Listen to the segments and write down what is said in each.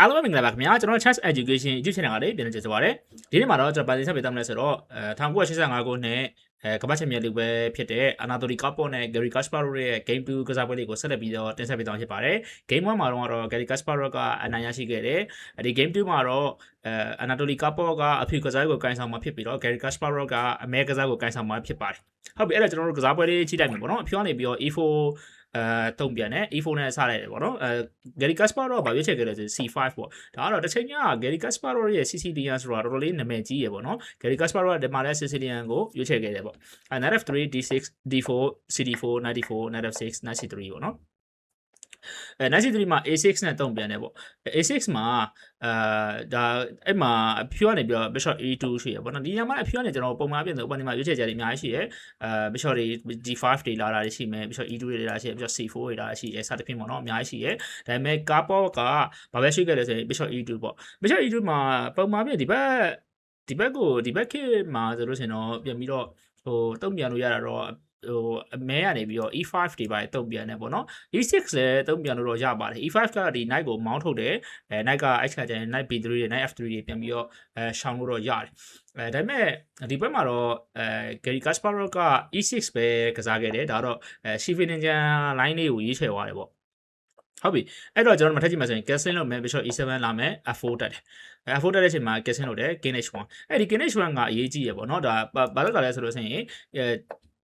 အားလုံးပဲမင်္ဂလာပါခင်ဗျာကျွန်တော် Chess Education YouTube channel ကလေးပြန်လည်ကြိုဆိုပါရစေဒီနေ့မှာတော့ကျွန်တော်ပါစီဆက်ပေးသွားမလဲဆိုတော့အဲ1985ခုနှစ်အဲကမ္ဘာ့ချန်ပီယံလိပဲဖြစ်တဲ့အနာတိုလီကာပေါ့နဲ့ဂယ်ရီကတ်စပါရိုရဲ့ Game 2ကစားပွဲလေးကိုဆက်လက်ပြီးတော့တင်ဆက်ပေးသွားဖြစ်ပါတယ် Game 1မှာတော့ကတော့ဂယ်ရီကတ်စပါရိုကအနိုင်ရရှိခဲ့တယ်အဲဒီ Game 2မှာတော့အဲအနာတိုလီကာပေါ့ကအဖီကစားကိုကန်ဆောင်မှာဖြစ်ပြီးတော့ဂယ်ရီကတ်စပါရိုကအမဲကစားကိုကန်ဆောင်မှာဖြစ်ပါတယ်ဟုတ်ပြီအဲ့တော့ကျွန်တော်တို့ကစားပွဲလေးကြည့်လိုက်မယ်ပေါ့နော်အဖြေကနေပြီးတော့ E4 အဲတုံ့ပြန်တယ် E4 နဲ့စလိုက်တယ်ပေါ့နော်အဲ Gary Kasparov ကဘာရွေးချယ်ခဲ့လဲဆို C5 ပေါ့ဒါကတော့တစ်ချိန်က Gary Kasparov ရဲ့ Sicilian ဆိုတာတော်တော်လေးနာမည်ကြီးရယ်ပေါ့နော် Gary Kasparov ကဒီမှာလဲ Sicilian ကိုရွေးချယ်ခဲ့တယ်ပေါ့အဲ Knight F3 D6 D4 CD4 94 Knight F6 Knight C3 ပေါ့နော် အဲ Knight C3 မှာ A6 နဲ့တုံ့ပြန်တယ်ပေါ့ A6 မှာအာဒါအဲ့မှာအဖြူကနေပြီးတော့ Bishop E2 ရှိရပေါ့နော်ဒီညမှာအဖြူကနေကျွန်တော်ပုံမှန်ပြတဲ့ဥပမာရွေးချယ်ချက်တွေအများကြီးရှိရအဲ Bishop တွေ D5 တွေလာတာတွေရှိမယ် Bishop E2 တွေလာရှိရ Bishop C4 တွေလာရှိရစသဖြင့်ပေါ့နော်အများကြီးရှိရဒါပေမဲ့ကားပေါ့ကဘာပဲရှိခဲ့လဲဆိုရင် Bishop E2 ပေါ့ Bishop E2 မှာပုံမှန်ပြဒီဘက်ဒီဘက်ကိုဒီဘက်ခေတ်မှာဆိုလို့ရှိရင်တော့ပြန်ပြီးတော့ဟိုတုံ့ပြန်လို့ရတာတော့ ဟိုအမဲကနေပြီးတော့ E5 တွေပါတုံ့ပြန်တယ်ပေါ့နော် E6 လည်းတုံ့ပြန်လို့တော့ရပါတယ် E5 ကဒီ knight ကိုမောင်းထုတ်တယ်အဲ knight ကအဲ့ခါကျရင် knight B3 တွေ knight F3 တွေပြန်ပြီးတော့အဲရှောင်လို့တော့ရတယ်အဲဒါပေမဲ့ဒီဘက်မှာတော့အဲ Gary Kasparov က E6 ပဲကစားခဲ့တယ်ဒါတော့အဲ Shivininjan line လေးကိုရေးချယ်သွားတယ်ပေါ့ဟုတ်ပြီအဲ့တော့ကျွန်တော်တို့မထက်ကြည့်မှဆိုရင် casting လုပ်မယ် bishop e7 လာမယ် f4 တက်တယ်အဲ f4 တက်တဲ့အချိန်မှာ casting လုပ်တယ် king h1 အဲ့ဒီ king h1 ကအရေးကြီးရပေါ့နော်ဒါဘာလို့ကလဲဆိုလို့ရှိရင်အဲ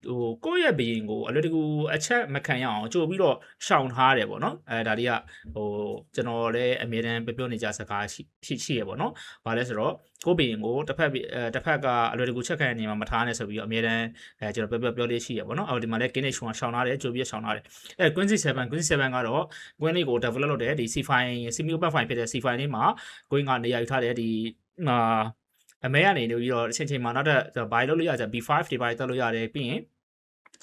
ဟိုကိုယ့်ရဲ့ဘရင်ကိုအလွယ်တကူအချက်မခံရအောင်ကြိုပြီးတော့ရှောင်ထားတယ်ပေါ့နော်အဲဒါတွေကဟိုကျွန်တော်လည်းအမြဲတမ်းပြောနေကြစကားရှိရှိရှိရပေါ့နော်ဘာလဲဆိုတော့ကိုယ့်ဘရင်ကိုတစ်ဖက်အဲတစ်ဖက်ကအလွယ်တကူချက်ခံရနေမှာမထားနဲ့ဆိုပြီးတော့အမြဲတမ်းအဲကျွန်တော်ပြောပြောပြောလေးရှိရပေါ့နော်အော်ဒီမှာလည်း king h1 ရှောင်ထားတယ်ကြိုပြီးရှောင်ထားတယ်အဲ queen c7 queen c7 ကတော့ queen လေးကို develop လုပ်တယ်ဒီ c file semi open file ဖြစ်တဲ့ c file လေးမှာ queen ကနေရာယူထားတယ်ဒီအာအမဲကနေနေပြီးတော့အချိန်ချိန်မှာနောက်ထပ်ဘိုင်လုပ်လို့ရကြ b5 တွေဘိုင်တက်လို့ရတယ်ပြီးရင်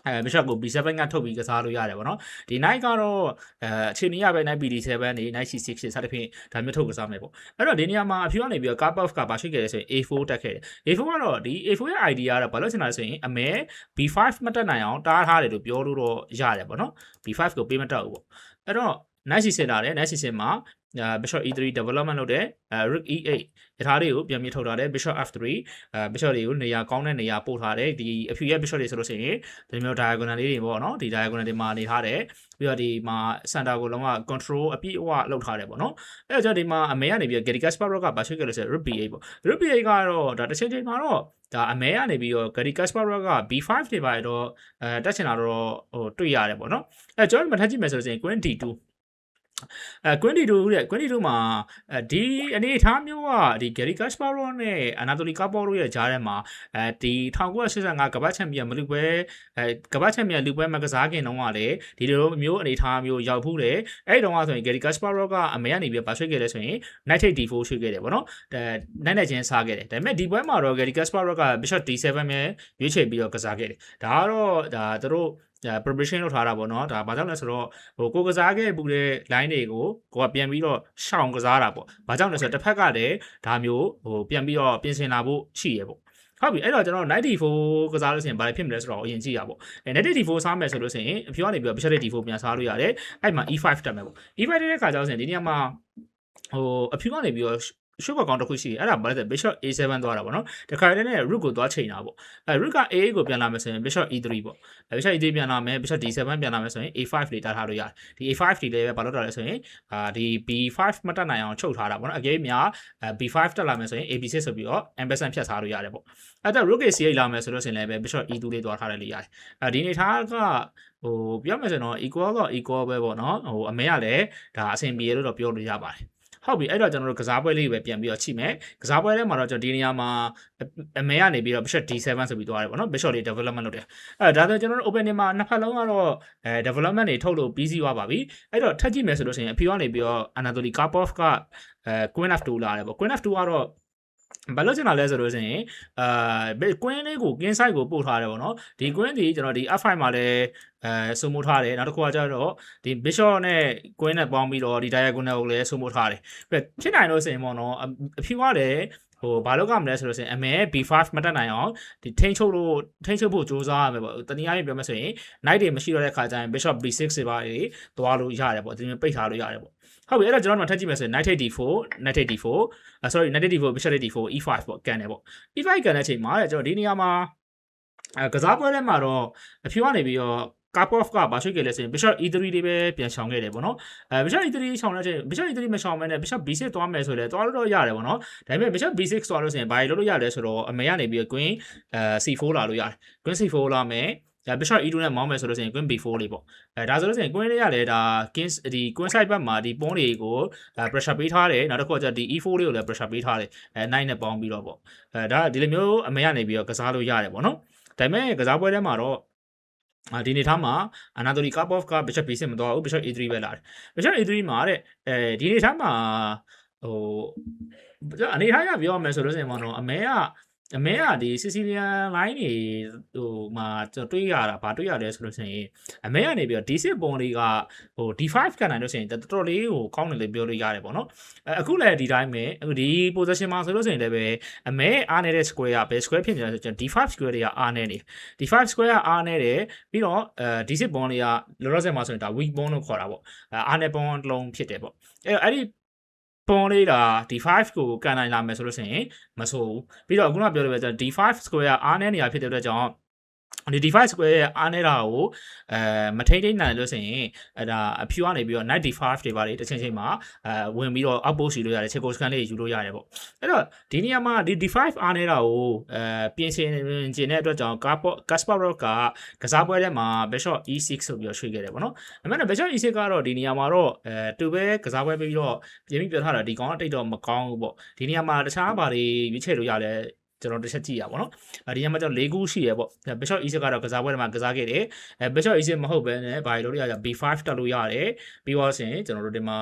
အဲ bishop ကို b7 ကထုတ်ပြီးကစားလို့ရတယ်ဗောနော်ဒီ knight ကတော့အဲအခြေအနေရပဲ knight bd7 နေ knight c6 စသဖြင့်ဒါမျိုးထုတ်ကစားမယ်ပေါ့အဲ့တော့ဒီနေရာမှာအဖြူကနေပြီးတော့ card buff ကပါရှိခဲ့တယ်ဆိုရင် a4 တက်ခဲ့တယ် a4 ကတော့ဒီ a4 ရဲ့ idea ကတော့ဘာလို့ချင်တာလဲဆိုရင်အမဲ b5 မတက်နိုင်အောင်တားထားတယ်လို့ပြောလို့တော့ရတယ်ဗောနော် b5 ကိုပေးမတက်ဘူးပေါ့အဲ့တော့ knight c6 လာတယ် knight c6 မှာ bishop e3 development လုပ်တယ်အဲ rook e8 ရထားတွေကိုပြန်ပြထုတ်ထားတယ် bishop f3 အဲ bishop တွေကိုနေရာကောင်းတဲ့နေရာပို့ထားတယ်ဒီအဖြူရဲ့ bishop တွေဆိုလို့ရှိရင်ဒီမျိုး diagonal လေးတွေပေါ့နော်ဒီ diagonal တွေမှာနေထားတယ်ပြီးတော့ဒီမှာ center ကိုလုံးဝ control အပြည့်အဝလုပ်ထားတယ်ပေါ့နော်အဲ့တော့ဒီမှာအမေကနေပြီး Gary Kasparov ကဘာရှိခဲ့လို့ဆို rook b8 ပေါ့ rook b8 ကတော့ဒါတစ်ချိန်ချိန်မှာတော့ဒါအမဲကနေပြီးတော့ Gary Kasparov က b5 တွေပါတော့အဲတက်ချင်တာတော့ဟိုတွေ့ရတယ်ပေါ့နော်အဲကျွန်တော်မထပ်ကြည့်မယ်ဆိုလို့ရှိရင် queen d2 အဲ Quinty2 တဲ့ Quinty2 မှာအဲဒီအနေအထားမျိုးကဒီ Gary Kasparov နဲ့ Anatoly Karpov ရဲ့ဂျားထဲမှာအဲဒီ1985ကမ္ဘာ့ချန်ပီယံမလူပွဲအဲကမ္ဘာ့ချန်ပီယံလူပွဲမှာကစားခင်တုန်းကလည်းဒီလိုမျိုးအနေအထားမျိုးရောက်ဖူးတယ်အဲ့တုန်းကဆိုရင် Gary Kasparov ကအမေကနေပြီးပါဆွေးခဲ့တယ်ဆိုရင် Knight Take D4 ဆွေးခဲ့တယ်ဗောနော်အဲနိုင်နိုင်ချင်းစားခဲ့တယ်ဒါပေမဲ့ဒီပွဲမှာတော့ Gary Kasparov က Bishop D7 ပဲရွေးချယ်ပြီးတော့ကစားခဲ့တယ်ဒါကတော့ဒါသူတို့ဒါ preparation လုပ်ထားတာပေါ့နော်ဒါဘာကြောင့်လဲဆိုတော့ဟိုကိုကစားခဲ့ပူတဲ့ line တွေကိုကိုကပြန်ပြီးတော့ရှောင်ကစားတာပေါ့ဘာကြောင့်လဲဆိုတော့တစ်ဖက်ကလည်းဒါမျိုးဟိုပြန်ပြီးတော့ပြင်ဆင်လာဖို့ရှိရပေါ့ဟုတ်ပြီအဲ့တော့ကျွန်တော်94ကစားလို့ဆိုရင်ဘာဖြစ်မလဲဆိုတော့အရင်ကြည့်ရပေါ့အဲ94စားမယ်ဆိုလို့ဆိုရင်အဖြူကနေပြီးတော့ bishop d4 ပြန်စားလို့ရတယ်အဲ့မှာ e5 တက်မယ်ပေါ့ e5 တက်တဲ့ခါကျတော့ဆိုရင်ဒီနေရာမှာဟိုအဖြူကနေပြီးတော့ ရှုပ်ကောင်တစ်ခုရှိတယ်အဲ့ဒါဘာလဲဆို bishop a7 သွားတာပေါ့နော်တခါတည်းနဲ့ rook ကိုသွားချိန်တာပေါ့အဲ rook က a ကိုပြန်လာမယ်ဆိုရင် bishop e3 ပေါ့အဲ bishop e3 ပြန်လာမယ် bishop d7 ပြန်လာမယ်ဆိုရင် a5 လေးတားထားလို့ရတယ်ဒီ a5 ဒီလေးပဲဘာလို့တာလဲဆိုရင်အာဒီ b5 မတက်နိုင်အောင်ချုပ်ထားတာပေါ့နော်အကြီးများအဲ b5 တက်လာမယ်ဆိုရင် ab6 ဆိုပြီးတော့ ampersand ဖြတ်ထားလို့ရတယ်ပေါ့အဲ့တော့ rook a8 လာမယ်ဆိုလို့ဆိုရင်လည်းပဲ bishop e2 လေးသွားထားတယ်လို့ရတယ်အဲဒီနေထားကဟိုပြောမယ်ဆိုရင်တော့ equal တော့ equal ပဲပေါ့နော်ဟိုအမေကလည်းဒါအဆင်ပြေလို့တော့ပြောလို့ရပါတယ် ဟုတ်ပြီအဲ့တော့ကျွန်တော်တို့ကစားပွဲလေးပဲပြန်ပြီးတော့ချိမယ်ကစားပွဲထဲမှာတော့ကျွန်တော်ဒီနေရာမှာအမဲကနေပြီးတော့ bishop d7 ဆိုပြီးသွားတယ်ပေါ့နော် bishop လေး development လုပ်တယ်အဲဒါဆိုကျွန်တော်တို့ open နေမှာနှစ်ဖက်လုံးကတော့အဲ development တွေထုတ်လို့ပြီးစီးသွားပါပြီအဲ့တော့ထပ်ကြည့်မယ်ဆိုလို့ရှိရင်အဖြူကနေပြီးတော့ Anatoly Karpov ကအဲ queen f2 လာတယ်ပေါ့ queen f2 ကတော့ ဘာလို့ကျင်လာလဲဆိုလို့ဆိုရင်အာကွင်းလေးကိုကင်းဆိုင်ကိုပို့ထားတယ်ပေါ့နော်ဒီကွင်းဒီကျွန်တော်ဒီ F5 မှာလည်းအဲစုမိုးထားတယ်နောက်တစ်ခုကကျတော့ဒီ bishop နဲ့ queen နဲ့ပေါင်းပြီးတော့ဒီ diagonal ကိုလည်းစုမိုးထားတယ်ပြဖြစ်နိုင်လို့ဆိုရင်ပေါ့နော်အဖြူကလည်း ဟိုဘာလို့ကမလဲဆိုလို့ဆိုရင်အမဲ B5 မတက်နိုင်အောင်ဒီထိန်းချုပ်လို့ထိန်းချုပ်ဖို့စူးစမ်းရမယ်ပေါ့တနည်းအားဖြင့်ပြောမယ်ဆိုရင် knight တွေမရှိတော့တဲ့ခါကျရင် bishop B6 တွေပါတွေသွားလို့ရတယ်ပေါ့ဒီလိုပိတ်ထားလို့ရတယ်ပေါ့ဟုတ်ပြီအဲ့တော့ကျွန်တော်တို့မှထပ်ကြည့်မယ်ဆိုရင် knight d4 knight d4 uh, sorry knight d4 bishop d4 e5 ပေါ့ကန်တယ်ပေါ့ e5 ကန်တဲ့အချိန်မှာတဲ့ကျွန်တော်ဒီနေရာမှာအဲကစားပွဲထဲမှာတော့အဖြူကနေပြီးတော့ ကာပေါ့ဖ်ကဘာရှိခဲ့လဲဆိုရင် bishop e3 လေးပဲပြန်ရှောင်ခဲ့တယ်ပေါ့နော်အဲ bishop e3 ရှောင်တဲ့အချိန် bishop e3 မရှောင်မဲနဲ့ bishop b6 သွားမယ်ဆိုလဲသွားလို့တော့ရတယ်ပေါ့နော်ဒါပေမဲ့ bishop b6 သွားလို့ဆိုရင်ဘာလို့လို့ရလဲဆိုတော့အမေကနေပြီးတော့ queen အဲ c4 လာလို့ရတယ် queen c4 လာမယ်ဒါ bishop e2 နဲ့မောင်းမယ်ဆိုလို့ဆိုရင် queen b4 လေးပေါ့အဲဒါဆိုလို့ဆိုရင် queen လေးရတယ်ဒါ king ဒီ queen side ဘက်မှာဒီ pawn တွေကိုအဲ pressure ပေးထားတယ်နောက်တစ်ခုကကျဒီ e4 လေးကိုလည်း pressure ပေးထားတယ်အဲ9နဲ့ပေါင်းပြီးတော့ပေါ့အဲဒါဒီလိုမျိုးအမေကနေပြီးတော့ကစားလို့ရတယ်ပေါ့နော်ဒါပေမဲ့ကစားပွဲထဲမှာတော့ အာဒီနေထားမှာအနာတိုလီကာပေါ့ဖ်က bishop b6 မတော်ဘူး bishop e3 ပဲလာတယ် bishop e3 မှာတဲ့အဲဒီနေထားမှာဟိုအနေထားရပြောရမယ်ဆိုလို့ဆိုရင်တော့အမဲက အမဲကဒီ Sicilian line တွေဟိုမှာကျွန်တော်တွေးရတာဗာတွေးရတယ်ဆိုလို့ရှိရင်အမဲကနေပြီးတော့ D6 ပုံလေးကဟို D5 ကန်နိုင်လို့ရှိရင်တော်တော်လေးဟိုကောင်းတယ်လို့ပြောလို့ရတယ်ပေါ့နော်အဲအခုလည်းဒီတိုင်းပဲအခုဒီ position မှာဆိုလို့ရှိရင်လည်းပဲအမဲအားနေတဲ့ square ကဘယ် square ဖြစ်နေလဲဆိုတော့ D5 square တွေကအားနေနေ D5 square ကအားနေတယ်ပြီးတော့အဲ D6 ပုံလေးကလောလောဆယ်မှာဆိုရင်ဒါ weak bone လို့ခေါ်တာပေါ့အဲအားနေ bone တစ်လုံးဖြစ်တယ်ပေါ့အဲအဲ့ဒီ ပုံလေးတာ D5 ကိုကန်နိုင်လာမယ်ဆိုလို့ရှိရင်မဆိုးဘူးပြီးတော့ခုနပြောလို့ပဲကျွန်တော် D5 square ကအားနေနေရဖြစ်တဲ့အတွက်ကြောင့် ဒီ device square ရဲ့အားနေတာကိုအဲမထိန်ထိန်နိုင်လို့ဆိုရင်အဲဒါအဖြူကနေပြီးတော့ night d5 တွေပါလေတစ်ချိန်ချိန်မှာအဲဝင်ပြီးတော့ outpost ယူလို့ရတယ် check scan လေးယူလို့ရတယ်ပေါ့အဲ့တော့ဒီနေရာမှာဒီ d5 အားနေတာကိုအဲပြင်ဆင်ကျင်တဲ့အတွက်ကြောင့် Kasparov ကကစားပွဲထဲမှာ bishop e6 ဆိုပြီးတော့ရွှေ့ခဲ့တယ်ပေါ့နော်အမှန်တော့ bishop e6 ကတော့ဒီနေရာမှာတော့အဲသူပဲကစားပွဲပြီးတော့ပြင်ပြီးပြောထားတာဒီကောင်ကတိတ်တော့မကောင်းဘူးပေါ့ဒီနေရာမှာတခြားဘာတွေရွေးချယ်လို့ရလဲ ကျွန်တော်တစ်ချက်ကြည့်ရပါတော့။အဲဒီညမှာကျွန်တော်၄ခုရှိရပေါ့။ Bishop E6 ကတော့ကစားပွဲထဲမှာကစားခဲ့တယ်။အဲ Bishop E6 မဟုတ်ဘဲနဲ့ဘာလို့လို့ရကြ B5 တက်လို့ရတယ်။ပြီးတော့ဆိုရင်ကျွန်တော်တို့ဒီမှာ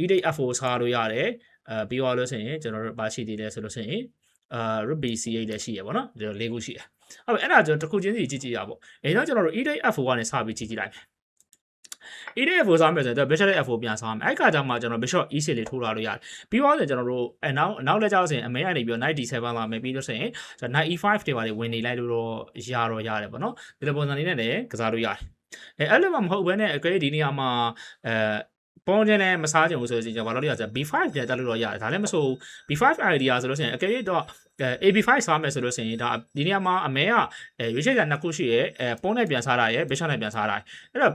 E8 F4 စားလို့ရတယ်။အဲပြီးတော့လို့ဆိုရင်ကျွန်တော်တို့ဘာရှိသေးလဲဆိုလို့ဆိုရင်အာ rook b c8 လည်းရှိရပေါ့နော်။ဒီလို၄ခုရှိတယ်။ဟုတ်ပြီအဲ့ဒါကျွန်တော်တစ်ခုချင်းစီကြည့်ကြည့်ရပေါ့။အဲတော့ကျွန်တော်တို့ E8 F4 ကနေစပြီးကြည့်ကြည့်လိုက်မယ်။ E8 F4 စားမယ်ဆိုတော့ Bishop F4 ပြန်စားမယ်အဲ့ခါကျမှကျွန်တော် Bishop E6 လေးထိုးလာလို့ရတယ်ပြီးတော့ဆိုကျွန်တော်တို့အနောက်အနောက်လက်ကြောက်ဆိုရင်အမေကနေပြီးတော့ Knight D7 လာမယ်ပြီးလို့ဆိုရင်ကျွန်တော် Knight E5 တွေပါလေဝင်နေလိုက်လို့တော့ရတော့ရတယ်ပေါ့နော်ဒီလိုပုံစံလေးနဲ့လည်းကစားလို့ရတယ်အဲအဲ့လိုမှမဟုတ်ဘဲနဲ့အကယ်ဒီနေရာမှာအဲ ပုံချင်းနဲ့မစားချင်ဘူးဆိုရင်ကျွန်တော်ဘာလို့လဲဆိုတော့ B5 တက်တက်လို့တော့ရတယ်ဒါလည်းမဆို B5 idea ဆိုလို့ရှိရင်အကယ်၍တော့ AB5 စားမယ်ဆိုလို့ရှိရင်ဒါဒီနေရာမှာအမဲကရွေးချယ်ကြနှစ်ခုရှိရဲအဲပုံနဲ့ပြန်စားတာရယ် bishop နဲ့ပြန်စားတာအဲ့တော့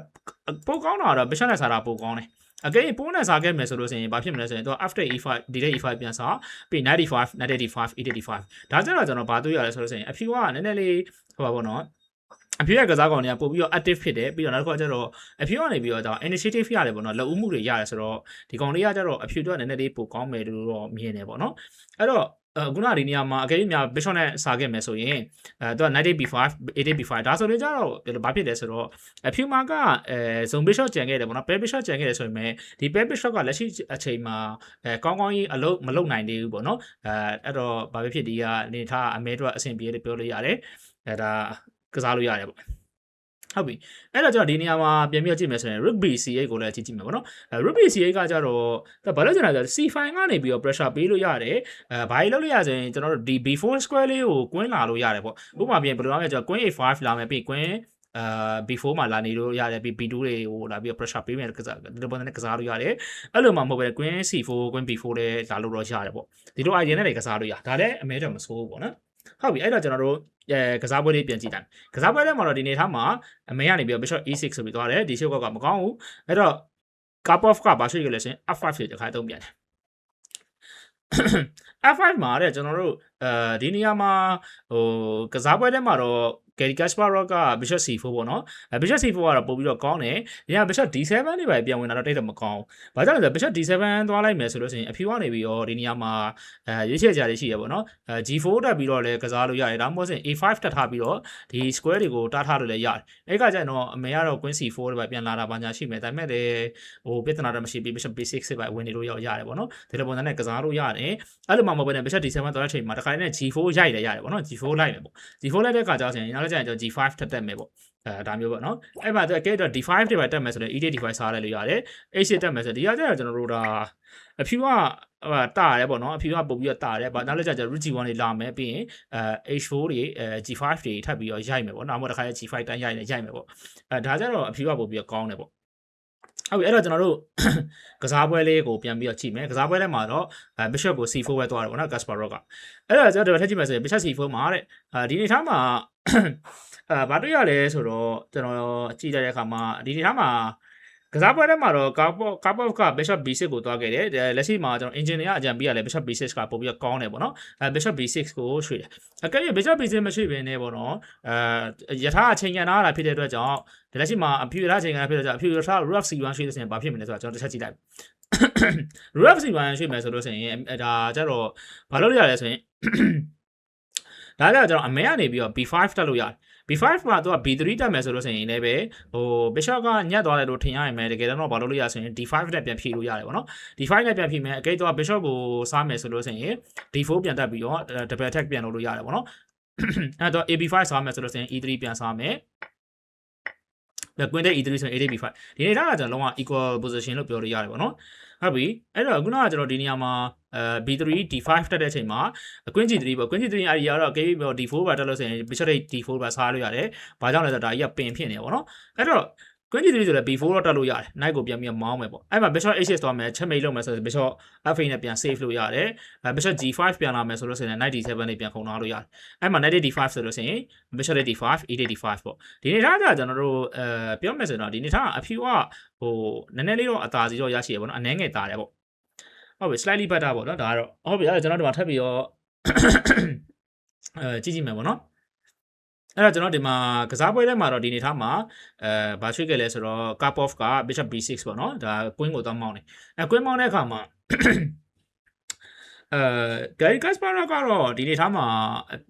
ပိုကောင်းတာတော့ bishop နဲ့စားတာပိုကောင်းတယ်အကယ်ပုံနဲ့စားခဲ့မယ်ဆိုလို့ရှိရင်ဘာဖြစ်မလဲဆိုရင်တော့ after e5 ဒီတဲ့ e5 ပြန်စားပြီး 95 95 85ဒါကြတော့ကျွန်တော်ဘာတွေ့ရလဲဆိုလို့ရှိရင်အဖြူကနည်းနည်းလေးဟိုပါဘောနော် အဖြူရဲ့ကစားကောင်တွေကပို့ပြီးတော့ active ဖြစ်တယ်ပြီးတော့နောက်တစ်ခုကကျတော့အဖြူကနေပြီးတော့ဒါ initiative ရတယ်ပေါ့နော်လက်ဦးမှုတွေရတယ်ဆိုတော့ဒီကောင်လေးကကျတော့အဖြူတော့နည်းနည်းလေးပိုကောင်းမယ်လို့တော့မြင်တယ်ပေါ့နော်အဲ့တော့အခုနဒီနေရာမှာအကယ်၍များ bishop နဲ့စားခဲ့မယ်ဆိုရင်အဲသူက 90b5 80b5 ဒါဆိုရင်ကြတော့ဘာဖြစ်လဲဆိုတော့အဖြူမာကအဲ zone bishop ကျန်ခဲ့တယ်ပေါ့နော် pair bishop ကျန်ခဲ့တယ်ဆိုရင်ဒီ pair bishop ကလက်ရှိအချိန်မှာအဲကောင်းကောင်းကြီးအလုပ်မလုပ်နိုင်သေးဘူးပေါ့နော်အဲအဲ့တော့ဘာဖြစ်ဖြစ်ဒီကအနေထားအမဲတော့အဆင်ပြေတယ်ပြောလို့ရတယ်အဲဒါ ကစားလို့ရတယ်ပေါ့ဟုတ်ပြီအဲ့တော့ကျွန်တော်ဒီနေရာမှာပြန်ပြီးကြည့်မယ်ဆိုရင် rook b c8 ကိုလည်းကြည့်ကြည့်မယ်ပေါ့နော်အဲ rook b c8 ကကြတော့ဘာလို့ကျွန်တော်ဆို c5 ကနေပြီးတော့ pressure ပေးလို့ရတယ်အဲဘာကြီးလုပ်လို့ရဆိုရင်ကျွန်တော်တို့ဒီ b4 square လေးကိုကွင်းလာလို့ရတယ်ပေါ့ဥပမာပြင်ဘယ်လိုလဲကျွန်တော် queen a5 လာမယ်ပြီးကွင်းအာ B4 မှာလာနေလို့ရတယ်ပြီး B2 တွေကိုလာပြီး pressure ပေးမယ်ကစားဒီလိုပုံစံနဲ့ကစားလို့ရတယ်အဲ့လိုမှမဟုတ်ပဲ Queen C4 Queen B4 လည်းလာလို့တော့ရတယ်ပေါ့ဒီလို idea နဲ့လည်းကစားလို့ရဒါလည်းအမဲတော့မဆိုးဘူးပေါ့နော် ဟုတ်ပြီအဲ့တော့ကျွန်တော်တို့အဲကစားပွဲလေးပြန်ကြည့်တိုင်ကစားပွဲထဲမှာတော့ဒီနေထားမှာအမေကနေပြီး bishop e6 ဆိုပြီးသွားတယ်ဒီရှုပ်ကမကောင်းဘူးအဲ့တော့ Karpov ကဘာရှိရလဲဆိုရင် f5 ဆိုတခါတုံးပြန်တယ် F5 မှာတဲ့ကျွန်တော်တို့အဲဒီနေရာမှာဟိုကစားပွဲထဲမှာတော့ Gary Kasparov က Bishop C4 ပေါ့နော်အဲ Bishop C4 ကတော့ပို့ပြီးတော့ကောင်းတယ်ဒီက Bishop D7 တွေပဲပြန်ဝင်လာတော့တိတ်တော့မကောင်းဘူးဘာကြောင့်လဲဆိုတော့ Bishop D7 သွားလိုက်မယ်ဆိုလို့ရှိရင်အဖြူကနေပြီးတော့ဒီနေရာမှာအဲရွေးချယ်ကြရရှိရပေါ့နော်အဲ G4 တက်ပြီးတော့လည်းကစားလို့ရတယ်ဒါမှမဟုတ်ရင် A5 တက်ထားပြီးတော့ဒီ square တွေကိုတားထားလို့လည်းရတယ်အဲ့ကကြရင်တော့အမေကတော့ Queen C4 တွေပဲပြန်လာတာပါညာရှိမယ်ဒါပေမဲ့လည်းဟိုပြဿနာတော့မရှိဘူး Bishop B6 ပဲဝင်နေလို့ရရတယ်ပေါ့နော်ဒီလိုပုံစံနဲ့ကစားလို့ရတယ်အဲ့လိုမှမဟုတ်ဘဲနဲ့ Bishop D7 သွားတဲ့အချိန်မှာတခါတည်းနဲ့ G4 ရိုက်လည်းရတယ်ပေါ့နော် G4 လိုက်မယ်ပေါ့ G4 လိုက်တဲ့အခါကျတော့နောက်လည်းကျရင်ကျွန်တော် G5 ထပ်တက်မယ်ပေါ့အဲဒါမျိုးပေါ့နော်အဲ့မှာသူကဲတော့ D5 တွေပဲတက်မယ်ဆိုတော့ E8 D5 စားလိုက်လို့ရတယ် H8 တက်မယ်ဆိုဒီကကျတော့ကျွန်တော်တို့ဒါအဖြူကဟိုတာရတယ်ပေါ့နော်အဖြူကပုတ်ပြီးတော့တာရတယ်ဗာနောက်လည်းကျကျ root G1 တွေလာမယ်ပြီးရင်အဲ H4 တွေအဲ G5 တွေထပ်ပြီးတော့ရိုက်မယ်ပေါ့နောက်မှတစ်ခါကျ G5 တန်းရိုက်နေရိုက်မယ်ပေါ့အဲဒါကျတော့အဖြူကပုတ်ပြီးတော့ကောင်းတယ်ပေါ့ ဟုတ်ပြီအဲ့တော့ကျွန်တော်တို့ကစားပွဲလေးကိုပြန်ပြီးတော့ကြည့်မယ်ကစားပွဲထဲမှာတော့အဲ bishop ကို c4 ပဲသွားတယ်ပေါ့နော် Kasparov ကအဲ့တော့ကျွန်တော်တို့ထပ်ကြည့်မယ်ဆိုရင် bishop c4 မှာတဲ့အဲဒီနေထားမှာအဲဘာတွေ့ရလဲဆိုတော့ကျွန်တော်ကြည့်လိုက်တဲ့အခါမှာဒီနေထားမှာ ကစားပွဲထဲမှာတော့ Karpov Karpov က Bishop B6 ကိုသွားခဲ့တယ်။လက်ရှိမှာကျွန်တော် engineer အကြံပေးရလဲ Bishop B6 ကပို့ပြီးတော့ကောင်းတယ်ပေါ့နော်။အဲ Bishop B6 ကိုရွှေ့တယ်။အကယ်၍ Bishop B6 မရွှေ့ဘဲနဲ့ပေါ့နော်။အဲယထာအချိန်ကန်ထားတာဖြစ်တဲ့အတွက်ကြောင့်ဒီလက်ရှိမှာအဖြူရထားချိန်ကန်ဖြစ်တဲ့ကြောင့်အဖြူရထား Rough C1 ရွှေ့တဲ့စဉ်ဘာဖြစ်မလဲဆိုတော့ကျွန်တော်တစ်ချက်ကြည့်လိုက်။ Rough C1 ရွှေ့မယ်ဆိုလို့ဆိုရင်ဒါကြတော့ဘာလို့ရလဲဆိုရင်ဒါကြတော့ကျွန်တော်အမဲကနေပြီးတော့ B5 တက်လို့ရတယ် B5 မှာသူက B3 တက်မယ်ဆိုလို့ဆိုရင်လည်းပဲဟို Bishop ကညက်သွားတယ်လို့ထင်ရရင်ပဲတကယ်တော့ဘာလို့လို့ရဆိုရင် D5 နဲ့ပြန်ဖြည့်လို့ရတယ်ပေါ့နော် D5 နဲ့ပြန်ဖြည့်မယ်အကိတ်တော့ Bishop ကိုစားမယ်ဆိုလို့ဆိုရင် D4 ပြန်တက်ပြီးတော့ double attack ပြန်လုပ်လို့ရတယ်ပေါ့နော်အဲ့တော့ AB5 စားမယ်ဆိုလို့ဆိုရင် E3 ပြန်စားမယ်ဒါကွင်းတဲ့ E3 ဆိုရင် A8B5 ဒီနေတာကကျွန်တော်လုံးဝ equal position လို့ပြောလို့ရတယ်ပေါ့နော်ဟုတ်ပြီအဲ့တော့ခုနကကျွန်တော်ဒီနေရာမှာ အဲ B3 D5 တက်တဲ့အချိန်မှာကွင်း G3 ပေါ့ကွင်း G3 အဲ့ဒီကတော့ KB D4 ပါတက်လို့ဆိုရင် Bishop D4 ပါစားလို့ရတယ်ဘာကြောင့်လဲဆိုတော့ဒါကြီးကပင်ဖြစ်နေပေါ့နော်အဲ့တော့ကွင်း G3 ဆိုလည်း B4 တော့တက်လို့ရတယ် knight ကိုပြန်ပြီးမောင်းမယ်ပေါ့အဲ့မှာ Bishop H6 သွားမယ် checkmate လုပ်မယ်ဆိုရင် Bishop F8 နဲ့ပြန် save လို့ရတယ်အဲ Bishop G5 ပြန်လာမယ်ဆိုလို့ဆိုရင် knight D7 နဲ့ပြန်ခုံထားလို့ရတယ်အဲ့မှာ knight D5 ဆိုလို့ဆိုရင် Bishop D5 E D5 ပေါ့ဒီနေ့ထားကကျွန်တော်တို့အဲပြောမယ်ဆိုရင်တော့ဒီနေ့ထားအဖြူကဟိုနည်းနည်းလေးတော့အသာစီတော့ရရှိရပေါ့နော်အနှဲငယ်တာတယ်ပေါ့ ဟုတ်ပြီ slightly better ပေါ့နော်ဒါကတော့ဟုတ်ပြီအဲ့ဒါကျွန်တော်ဒီမှာထပ်ပြီးတော့အဲကြည့်ကြည့်မယ်ပေါ့နော်အဲ့တော့ကျွန်တော်ဒီမှာကစားပွဲထဲမှာတော့ဒီနေထားမှာအဲဘာရွှေ့ခဲ့လဲဆိုတော့ Karpov က Bishop B6 ပေါ့နော်ဒါ Queen ကိုသွားမောင်းတယ်အဲ Queen မောင်းတဲ့အခါမှာ အဲ Gary Kasparov ကတော့ဒီနေထားမှာ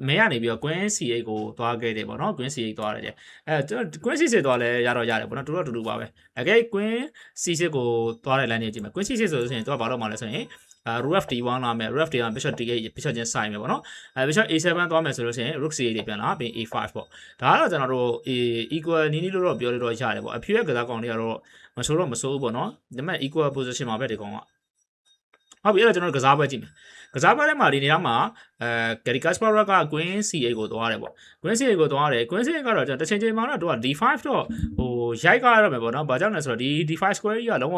မဲရနေပြီးတော့ Queen C8 ကိုသွားခဲ့တယ်ပေါ့နော် Queen C8 သွားတယ်အဲကျွန်တော် Queen C6 သွားလဲရတော့ရတယ်ပေါ့နော်တူတော့တူတူပါပဲအဲ Queen C6 ကိုသွားတဲ့ line နေကြည့်မယ် Queen C6 ဆိုလို့ဆိုရင်သူကဘာလို့မှလဲဆိုရင်အဲ rook d1 လာမယ် rook d1 bishop d8 bishop ချင်းဆိုင်မယ်ပေါ့နော်အဲ bishop a7 သွားမယ်ဆိုလို့ရှိရင် rook c8 တွေပြန်လာပြီး a5 ပေါ့ဒါကတော့ကျွန်တော်တို့ equal နီးနီးလို့တော့ပြောလို့တော့ရတယ်ပေါ့အဖြူရဲ့ကစားကောင်တွေကတော့မဆိုးတော့မဆိုးဘူးပေါ့နော်ဒါပေမဲ့ equal position မှာပဲဒီကောင်က ဟုတ်ပြီအဲ့တော့ကျွန်တော်တို့ကစားပွဲကြည့်မယ်ကစားပွဲထဲမှာဒီနေရာမှာအဲ Gary Kasparov က Queen C8 ကိုသွားတယ်ပေါ့ Queen C8 ကိုသွားတယ် Queen C8 ကတော့ကျွန်တော်တစ်ချိန်ချိန်မှာတော့သူက D5 တော့ဟိုရိုက်ကားရမယ်ပေါ့နော်ဘာကြောင့်လဲဆိုတော့ဒီ D5 square ကြီးကလုံးဝ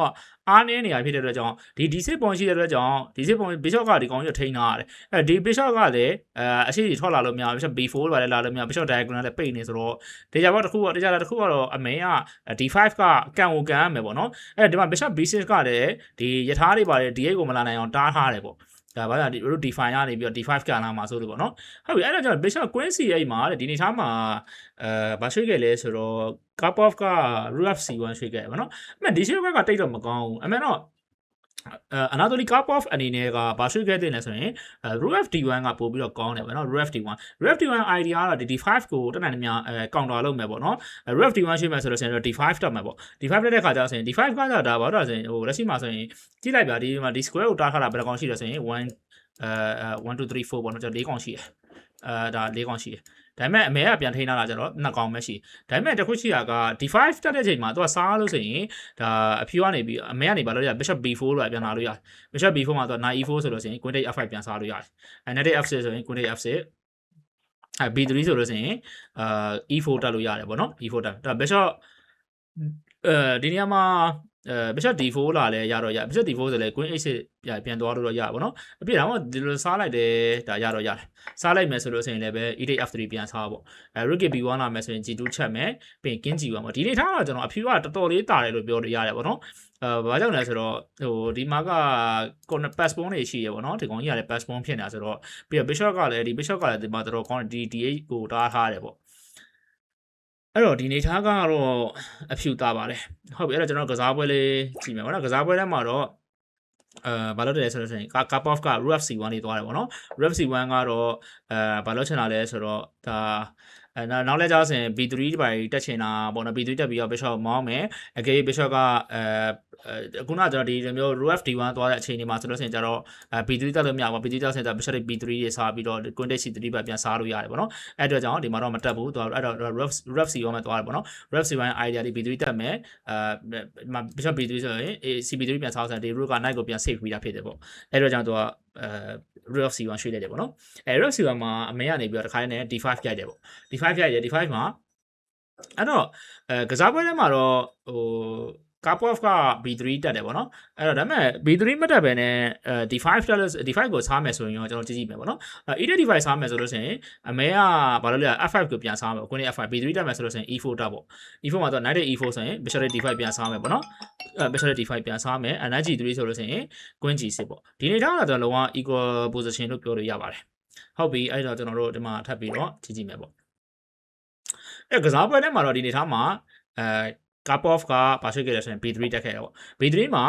အားနည်းနေရဖြစ်တဲ့အတွက်ကြောင့်ဒီ D6 ပုံရှိတဲ့အတွက်ကြောင့် D6 ပုံ Bishop ကဒီကောင်ကြီးထိန်းထားရတယ်အဲဒီ Bishop ကလည်းအဲအရှိကြီးထွက်လာလို့မရ Bishop B4 ပါလဲလာလို့မရ Bishop diagonal လည်းပိတ်နေဆိုတော့ဒေဂျာဘောတစ်ခုကဒေဂျာတစ်ခုကတော့အမေက D5 ကကန်ကိုကန်ရမယ်ပေါ့နော်အဲဒီမှာ Bishop B6 ကလည်းဒီယထာတွေပါတယ် D8 ကိုမလာနိုင်အောင်တားထားတယ်ပေါ့ဒါဘာလဲဒီတို့ define ရနေပြီးတော့ d5 ကလာမှာဆိုလို့ပေါ့နော်ဟုတ်ပြီအဲ့ဒါကြောင့် bishop queen c8 မှာတဲ့ဒီနေသားမှာအဲဘာရွှေ့ခဲ့လဲဆိုတော့ Karpov က rook c1 ရွှေ့ခဲ့ပါနော်အမှန်ဒီရွှေ့ကတိတ်တော့မကောင်းဘူးအမှန်တော့ အနာတိုလီကာပေါဖ်အနေနဲ့ကဘာရွှေ့ခဲ့တဲ့လဲဆိုရင် rook d1 ကပို့ပြီးတော့ကောင်းတယ်ဗောနော် rook d1 rook d1 idea ကတော့ဒီ d5 ကိုတက်နိုင်သမျှအဲကောင်တာလုပ်မယ်ဗောနော် rook d1 ရွှေ့မယ်ဆိုလို့ဆိုရင် d5 တက်မယ်ဗော d5 တက်တဲ့ခါကျတော့ဆိုရင် d5 ကကြတာဗောတော့ဆိုရင်ဟိုလက်ရှိမှာဆိုရင်ကြည့်လိုက်ပါဒီမှာဒီ square ကိုတားထားတာဘယ်ကောင်ရှိလဲဆိုရင်1အဲ1 2 3 4ပေါ့နော်ကျွန်တော်၄កောင်ရှိတယ်အဲဒါ၄កောင်ရှိတယ် ဒါပေမဲ့အမေကပြန်ထိန်းထားတာကျတော့နှစ်កောင်ပဲရှိဒါပေမဲ့တခုရှိတာက D5 တက်တဲ့ချိန်မှာသူကစားလို့ဆိုရင်ဒါအဖြူကနေပြီးအမေကနေဘာလို့ရ Bishop B4 လို့ပြန်လာလို့ရတယ် Bishop B4 မှာသူက Knight E4 ဆိုလို့ဆိုရင် Queen F5 ပြန်စားလို့ရတယ်အဲ Knight F6 ဆိုရင် Queen F6 အဲ B3 ဆိုလို့ဆိုရင်အာ E4 တက်လို့ရတယ်ဗောနော် E4 တက်ဒါ Bishop အဲဒီနေရာမှာ အဲ bishop d4 လာလဲရတော့ရ bishop d4 ဆိုလဲ queen h6 ပြန်ပြန်သွားလို့တော့ရပါတော့အပြည့်တော့ဒီလိုစားလိုက်တယ်ဒါရတော့ရတယ်စားလိုက်မယ်ဆိုလို့ဆိုရင်လည်းပဲ e8 f3 ပြန်စားပေါ့အဲ rook b1 လာမယ်ဆိုရင် g2 ချက်မယ်ပြီးရင် king g1 ပေါ့ဒီနေ့ထားတော့ကျွန်တော်အဖြူကတော်တော်လေးတာတယ်လို့ပြောလို့ရတယ်ပေါ့နော်အဲဘာကြောင့်လဲဆိုတော့ဟိုဒီမှာက corner pass pawn တွေရှိရပေါ့နော်ဒီကောင်ကြီးကလည်း pass pawn ဖြစ်နေတာဆိုတော့ပြီးတော့ bishop ကလည်းဒီ bishop ကလည်းဒီမှာတော်တော်ကောင်းတယ်ဒီ d8 ကိုတားထားတယ်ပေါ့ အဲ့တော့ဒီနေသားကတော့အဖြူသားပါတယ်ဟုတ်ပြီအဲ့တော့ကျွန်တော်ကစားပွဲလေးကြည့်မယ်ဗောနော်ကစားပွဲထဲမှာတော့အဲဘာလို့တလဲဆိုတော့ဆိုရင် Karpov က Rook C1 လေးသွားတယ်ဗောနော် Rook C1 ကတော့အဲဘာလို့ချင်တာလဲဆိုတော့ဒါအဲနောက်လဲကြောက်စင် B3 ဒီပါတက်ချင်တာပေါ့နော် B3 တက်ပြီးတော့ Bishop မောင်းမယ်အကေ Bishop ကအဲ ခုနကကျွန်တော်ဒီလိုမျိုး Rook D1 သွားတဲ့အချိန်ဒီမှာဆိုလို့ဆိုရင်ကျတော့အဲ B3 တက်လို့မရဘူး B3 တက်ဆင်တာ Bishop B3 တွေစားပြီးတော့ Queen C3 ပဲပြန်စားလို့ရတယ်ပေါ့နော်အဲ့အတွက်ကြောင့်ဒီမှာတော့မတက်ဘူးသူအဲ့တော့ Rook Rook C1 မှာသွားတယ်ပေါ့နော် Rook C1 idea ဒီ B3 တက်မယ်အဲ Bishop B3 ဆိုရင် CB3 ပြန်စားဆန်ဒီ Rook က Knight ကိုပြန် save ပြီးတာဖြစ်တယ်ပေါ့အဲ့အတွက်ကြောင့်သူကအဲ rook of c1 ရွှေ့လိုက်တယ်ပေါ့နော်အဲ rook of c1 မှာအမေကနေပြီးတော့တစ်ခါနဲ့ d5 ရိုက်တယ်ပေါ့ d5 ရိုက်တယ် d5 မှာအဲ့တော့အဲကစားပွဲထဲမှာတော့ဟို Karpov က B3 တက်တယ်ပေါ့နော်အဲ့တော့ဒါပေမဲ့ B3 မတက်ဘဲနဲ့အဲ D5 တက်လို့ D5 ကိုစားမယ်ဆိုရင်ရောကျွန်တော်ကြည့်ကြည့်မယ်ပေါ့နော်အဲ E D5 စားမယ်ဆိုလို့ရှိရင်အမဲကဘာလို့လဲ F5 ကိုပြန်စားမယ်ကိုနေ F5 B3 တက်မယ်ဆိုလို့ရှိရင် E4 တက်ပေါ့ E4 မှာတော့ knight E4 ဆိုရင် bishop D5 ပြန်စားမယ်ပေါ့နော်အဲ bishop D5 ပြန်စားမယ် knight G3 ဆိုလို့ရှိရင် queen G6 ပေါ့ဒီနေထားတာတော့လုံးဝ equal position လို့ပြောလို့ရပါတယ်ဟုတ်ပြီအဲ့တော့ကျွန်တော်တို့ဒီမှာထပ်ပြီးတော့ကြည့်ကြည့်မယ်ပေါ့အဲကစားပွဲထဲမှာတော့ဒီနေထားမှာအဲ Karpov ကပါရှိခဲ့တယ်ဆိုရင် B3 တက်ခဲ့တယ်ပေါ့ B3 မှာ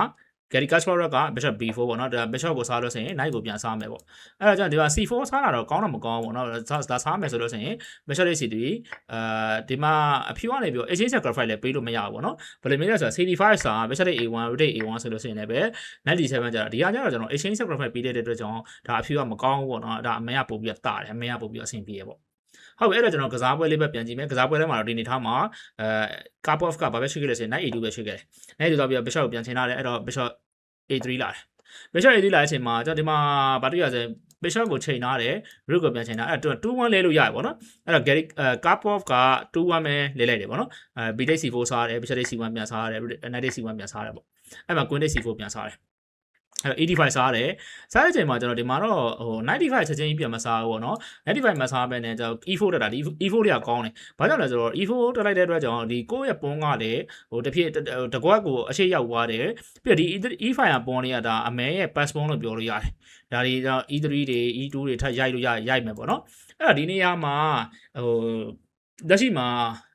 Gary Kasparov က Bishop B4 ပေါ့နော်ဒါ Bishop ကိုစားလို့ဆိုရင် Knight ကိုပြန်စားမယ်ပေါ့အဲ့ဒါကြောင့်ဒီမှာ C4 စားတာတော့ကောင်းတော့မကောင်းဘူးပေါ့နော်ဒါစားမယ်ဆိုလို့ဆိုရင် Bishop C3 အဲဒီမှာအဖြူကနေပြီး exchange sacrifice လည်းပေးလို့မရဘူးပေါ့နော်ဘယ်လိုမျိုးလဲဆိုတော့ CD5 စား Bishop A1 rotate A1 ဆိုလို့ဆိုရင်လည်းပဲ Knight D7 ကျတော့ဒီကကျတော့ကျွန်တော် exchange sacrifice ပေးတဲ့အတွက်ကြောင့်ဒါအဖြူကမကောင်းဘူးပေါ့နော်ဒါအမေကပို့ပြီးတော့တာတယ်အမေကပို့ပြီးတော့အဆင်ပြေရပေါ့ ဟုတ်ပြီအဲ့တော့ကျွန်တော်ကစားပွဲလေးပဲပြန်ကြည့်မယ်ကစားပွဲထဲမှာတော့ဒီနေထားမှာအဲ Karpov ကဘာပဲရှိခဲ့လဲဆိုရင် Knight A2 ပဲရှိခဲ့တယ် Knight A2 တော့ပြီးတော့ Bishop ကိုပြန်ချင်လာတယ်အဲ့တော့ Bishop A3 လာတယ် Bishop A3 လာတဲ့အချိန်မှာကျွန်တော်ဒီမှာဘာတွေ့ရလဲ Bishop ကိုချိန်ထားတယ် Rook ကိုပြန်ချိန်ထားအဲ့တော့2-1လဲလို့ရတယ်ပေါ့နော်အဲ့တော့ Gary Karpov က2-1ပဲလဲလိုက်တယ်ပေါ့နော်အဲ B C4 စားတယ် Bishop C1 ပြန်စားတယ် Knight C1 ပြန်စားတယ်ပေါ့အဲ့မှာ Queen C4 ပြန်စားတယ် အဲ့85စားတယ်စားတဲ့အချိန်မှာကျွန်တော်ဒီမှာတော့ဟို95ချက်ချင်းကြီးပြန်မစားဘူးပေါ့နော်95မစားဘဲနဲ့ကျွန်တော် E4 တက်တာဒီ E4 တွေကကောင်းတယ်ဘာကြောင့်လဲဆိုတော့ E4 တက်လိုက်တဲ့အတွက်ကြောင့်ဒီကိုယ့်ရဲ့ပုံးကလည်းဟိုတစ်ဖြစ်တကွက်ကိုအရှိရောက်သွားတယ်ပြီးတော့ဒီ E5 ကပုံးတွေကဒါအမဲရဲ့ pass ပုံးလို့ပြောလို့ရတယ်ဒါတွေတော့ E3 တွေ E2 တွေထပ်ရိုက်လို့ရရိုက်မယ်ပေါ့နော်အဲ့တော့ဒီနေရာမှာဟိုလက်ရှိမှာ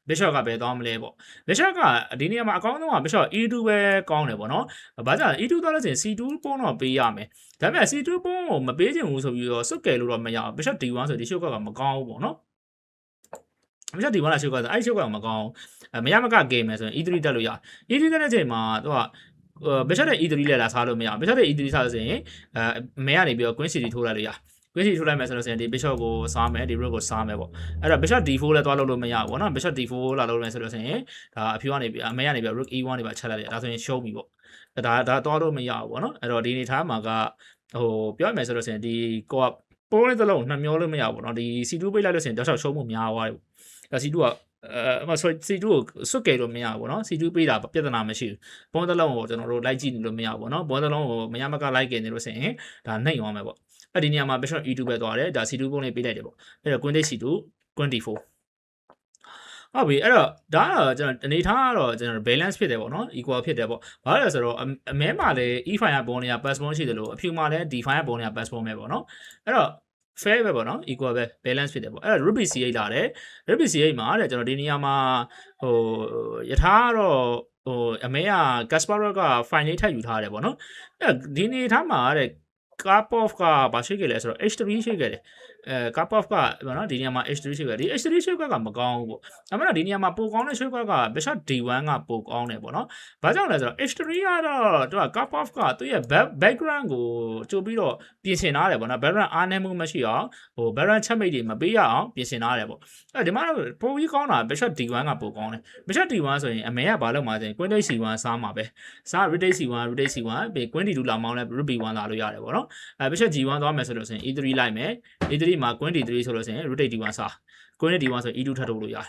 Bishop ကပဲသွားမလဲပေါ့ Bishop ကဒီနေရာမှာအကောင်းဆုံးက Bishop E2 ပဲကောင်းတယ်ပေါ့နော်။ဘာကြောင့် E2 သွားလို့ဆိုရင် C2 ပုံတော့ပေးရမယ်။ဒါပေမဲ့ C2 ပုံကိုမပေးချင်ဘူးဆိုပြီးတော့စွတ်ကယ်လို့တော့မရဘူး။ Bishop D1 ဆိုဒီရှုပ်ကကမကောင်းဘူးပေါ့နော်။ Bishop D1 လာရှုပ်ကဆိုအဲ့ရှုပ်ကမကောင်းဘူး။အဲမရမကဂိမ်းမယ်ဆိုရင် E3 တက်လို့ရ။ E3 တက်တဲ့ချိန်မှာသူကဘယ်ချက်တဲ့ E3 လဲလာစားလို့မရဘူးဘယ်ချက်တဲ့ E3 စားလို့ဆိုရင်အဲမဲကနေပြီးတော့ Queen City ထိုးလိုက်လို့ရ Queen City ထိုးလိုက်မယ်ဆိုလို့ဆိုရင်ဒီ Bishop ကိုစားမယ်ဒီ Rook ကိုစားမယ်ပေါ့အဲ့တော့ Bishop D4 လဲသွားလို့လို့မရဘူးပေါ့နော် Bishop D4 လာလို့မယ်ဆိုလို့ဆိုရင်ဒါအဖြူကနေပြီးအမဲကနေပြီး Rook E1 နေပါချက်လိုက်တယ်ဒါဆိုရင်ရှုံးပြီပေါ့ဒါဒါသွားလို့မရဘူးပေါ့နော်အဲ့တော့ဒီနေထားမှာကဟိုပြောရမယ်ဆိုလို့ဆိုရင်ဒီကိုကပိုးလေးတစ်လုံးနှမျောလို့မရဘူးပေါ့နော်ဒီ C2 ပိတ်လိုက်လို့ဆိုရင်တောက်လျှောက်ရှုံးမှုများသွားတယ်ပေါ့ဒါ C2 ကအဲမဆို C2 ကိုစွတ်ကယ်လို့မရဘူးเนาะ C2 ပေးတာပြဿနာမရှိဘူးပုံသလုံးကိုကျွန်တော်တို့လိုက်ကြည့်နေလို့မရဘူးเนาะပုံသလုံးကိုမရမကလိုက်ကြနေလို့ဆိုရင်ဒါနှိမ့်သွားမယ်ပေါ့ အဲ့ဒီနေရာမှာ Bishop E2 ပဲသွားတယ်ဒါ C2 ပုံလေးပေးလိုက်တယ်ပေါ့အဲ့တော့ Queen Take C2 Queen D4 ဟုတ်ပြီအဲ့တော့ဒါကတော့ကျွန်တော်အနေထားကတော့ကျွန်တော် balance ဖြစ်တယ်ပေါ့နော် equal ဖြစ်တယ်ပေါ့ဘာလို့လဲဆိုတော့အမဲမှာလည်း E5 ကပုံတွေက pass ball ရှိတယ်လို့အဖြူမှာလည်း D5 ကပုံတွေက pass ball ပဲပေါ့နော်အဲ့တော့ fair ပဲပေါ့နော် equal ပဲ balance ဖြစ်တယ်ပေါ့အဲ့တော့ ruby c8 လာတယ် ruby c8 မှာတဲ့ကျွန်တော်ဒီနေရာမှာဟိုယထာကတော့ဟိုအမေက Kasparov က fine လေးထပ်ယူထားတယ်ပေါ့နော်အဲ့ဒီနေထားမှာတဲ့ Karpov ကဘာရှိခဲ့လဲဆိုတော့ H3 ရှိခဲ့တယ်အဲ Karpov ကဘာနော်ဒီနေရာမှာ H3 ရှိခဲ့တယ်ဒီ H3 ရှိခွက်ကမကောင်းဘူးပေါ့ဒါပေမဲ့ဒီနေရာမှာပိုကောင်းတဲ့ရှိခွက်က Bishop D1 ကပိုကောင်းတယ်ပေါ့နော်ဘာကြောင့်လဲဆိုတော့ H3 ကတော့သူက Karpov ကသူ့ရဲ့ background ကိုကြိုပြီးတော့ပြင်ဆင်ထားတယ်ပေါ့နော် background အားနည်းမှုမရှိအောင်ဟို background ချက်မိတ်တွေမပေးရအောင်ပြင်ဆင်ထားတယ်ပေါ့အဲဒီမှာပိုပြီးကောင်းတာ Bishop D1 ကပိုကောင်းတယ် Bishop D1 ဆိုရင်အမေကဘာလုပ်မှာဆိုရင် Queen Take C1 စားမှာပဲစား Rotate C1 Rotate C1 ပြီး Queen D2 လာမောင်းလဲ Rook B1 လာလို့ရတယ်ပေါ့နော်အဲ Bishop G1 သွားမယ်ဆိုလို့ဆိုရင် E3 လိုက်မယ် E3 မှာ Queen D3 ဆိုလို့ဆိုရင် Rotate D1 စား Queen D1 ဆိုရင် E2 ထပ်ထုတ်လို့ရတယ်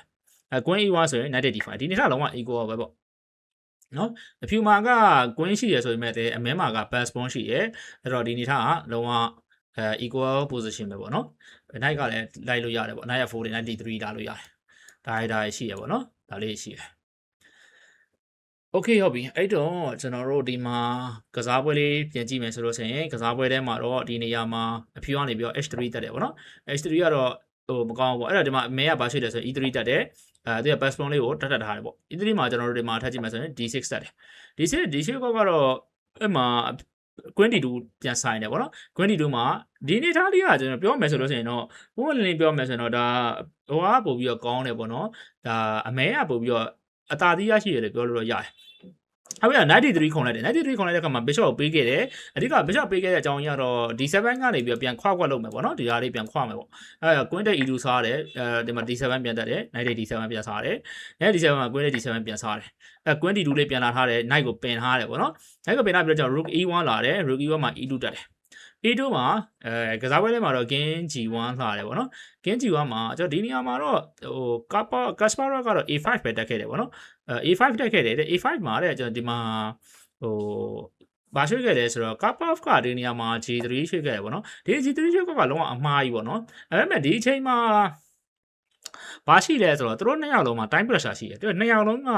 အဲ Queen E1 ဆိုရင် Knight D5 ဒီနေ့ထလုံးဝ equal ပဲပေါ့နော်အဖြူမာက Queen ရှိရဆိုပေမဲ့တည်းအမဲမာက pass pawn ရှိရအဲ့တော့ဒီနေ့ထကလုံးဝအဲ equal position ပဲပေါ့နော် Knight ကလည်းလိုက်လို့ရတယ်ပေါ့ Knight F4 Knight D3 လာလို့ရတယ်ဒါရဒါရှိရပေါ့နော်ဒါလေးရှိတယ် โอเคဟုတ်ပြီအဲ့တော့ကျွန်တော်တို့ဒီမှာကစားပွဲလေးပြန်ကြည့်မယ်ဆိုလို့ဆိုရင်ကစားပွဲထဲမှာတော့ဒီနေရာမှာအဖြူကနေပြီးတော့ H3 တက်တယ်ဗောနော် H3 ကတော့ဟိုမကောင်းဘူးဗောအဲ့တော့ဒီမှာအမဲကဘာရှိလဲဆိုရင် E3 တက်တယ်အဲသူက pass pawn လေးကိုတက်တက်ထားတယ်ဗော E3 မှာကျွန်တော်တို့ဒီမှာထပ်ကြည့်မယ်ဆိုရင် D6 တက်တယ် D6 D6 ကတော့အဲ့မှာ Queen D2 ပြန်ဆိုင်တယ်ဗောနော် Queen D2 မှာဒီနေသားလေးကကျွန်တော်ပြောမယ်ဆိုလို့ဆိုရင်တော့ဘုံလင်းပြောမယ်ဆိုရင်တော့ဒါဟိုကပို့ပြီးတော့ကောင်းတယ်ဗောနော်ဒါအမဲကပို့ပြီးတော့ အသာသီးရရှိရတယ်ပြောလို့တော့ရတယ်ဟုတ်ပြီ93ခုံလိုက်တယ်93ခုံလိုက်တဲ့အခါမှာ bishop ကိုပေးခဲ့တယ်အဓိက bishop ပေးခဲ့တဲ့အကြောင်းကြီးကတော့ d7 ကနေပြီးပြန်ခွာခွက်လုပ်မယ်ပေါ့နော်ဒီဟာလေးပြန်ခွာမယ်ပေါ့အဲ queen တက် e2 စားတယ်အဲဒီမှာ d7 ပြန်တက်တယ် knight d7 ပြန်စားတယ် knight d7 မှာ queen တက် d7 ပြန်စားတယ်အဲ queen d2 လေးပြန်လာထားတယ် knight ကိုပင်ထားတယ်ပေါ့နော် knight ကိုပင်ထားပြီးတော့ကျွန်တော် rook e1 လာတယ် rook e1 မှာ e2 တက်တယ် E2 မှာအဲကစားပွဲထဲမှာတော့ King G1 လှတယ်ပေါ့နော် King G1 မှာကျွန်တော်ဒီနေရာမှာတော့ဟို Kappa Kasparov ကတော့ A5 ပဲတက်ခဲ့တယ်ပေါ့နော်အဲ A5 တက်ခဲ့တယ်တဲ့ A5 မှာတဲ့ကျွန်တော်ဒီမှာဟိုဘာရွှေ့ခဲ့လဲဆိုတော့ Kapov ကဒီနေရာမှာ G3 ရွှေ့ခဲ့တယ်ပေါ့နော်ဒီ G3 ရွှေ့ကကလုံးဝအမှားကြီးပေါ့နော်ဒါပေမဲ့ဒီအချိန်မှာ ဘာရှိလဲဆိုတော့သူတို့နှစ်ယောက်လုံးမှာ time pressure ရှိတယ်သူတို့နှစ်ယောက်လုံးက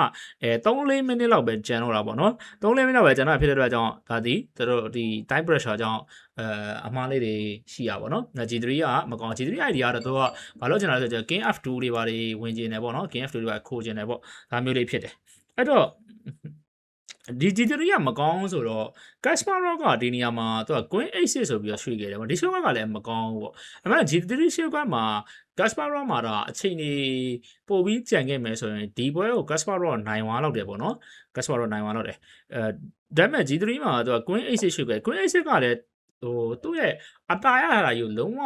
အဲ3-4မိနစ်လောက်ပဲကျန်တော့တာပေါ့နော်3-4မိနစ်လောက်ပဲကျန်တော့ဖြစ်တဲ့အတွက်ကြောင့်ဒါဒီသူတို့ဒီ time pressure ကြောင့်အဲအမှားလေးတွေရှိရပါတော့။ G3 ကမကောင်း G3 idea ကတော့သူကဘာလို့ကျင်လာလဲဆိုတော့ King F2 တွေပါတွေဝင်ကျင်တယ်ပေါ့နော် King F2 တွေပါခိုးကျင်တယ်ပေါ့ဒါမျိုးလေးဖြစ်တယ်။အဲ့တော့ ဒီ G3 ကမကောင်းဆိုတော့ Kasparov ကဒီနေရာမှာသူက Queen H6 ဆိုပြီးတော့ရွှေ့ခဲ့တယ်ပေါ့ဒီရှုပ်ကလည်းမကောင်းဘူးပေါ့။ဒါပေမဲ့ G3 ရှုပ်ကမှာ Kasparov မှာတော့အချိန်ကြီးပို့ပြီးကြံခဲ့မယ်ဆိုရင်ဒီပွဲကို Kasparov နိုင်သွားလောက်တယ်ပေါ့နော်။ Kasparov နိုင်သွားလောက်တယ်။အဲဒါပေမဲ့ G3 မှာသူက Queen H6 ရွှေ့ခဲ့ Queen H6 ကလည်းဟိုသူ့ရဲ့ အတာရတာကြီးကိုလုံးဝ